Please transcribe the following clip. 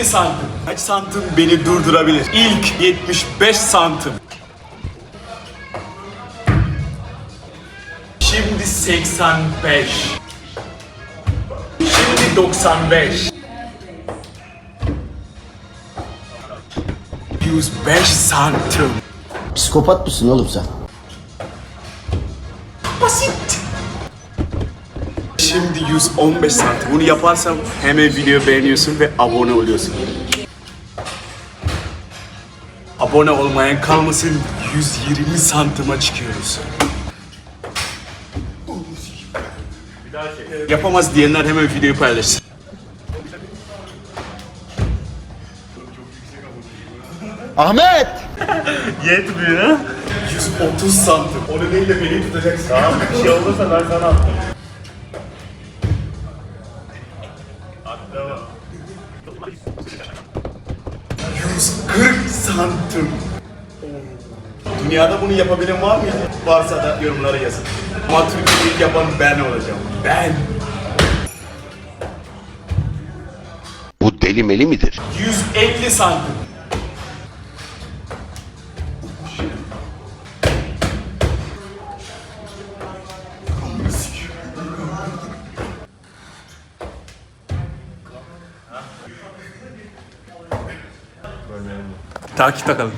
150 santim. Kaç santim beni durdurabilir? İlk 75 santim. Şimdi 85. Şimdi 95. 105 santim. Psikopat mısın oğlum sen? Basit. Şimdi 115 santim. Bunu yaparsam hemen video beğeniyorsun ve abone oluyorsun. Abone olmayan kalmasın 120 santıma çıkıyoruz. Yapamaz diyenler hemen videoyu paylaşsın. Ahmet! Yetmiyor. 130 santim. Onu değil de beni tutacaksın. Tamam bir şey olursa ben sana attım. 140 santim. Dünyada bunu yapabilen var mı? Varsa da yorumlara yazın. Ama Türkiye'de ilk yapan ben olacağım. Ben. Bu deli meli midir? 150 santim. Takipte kalın.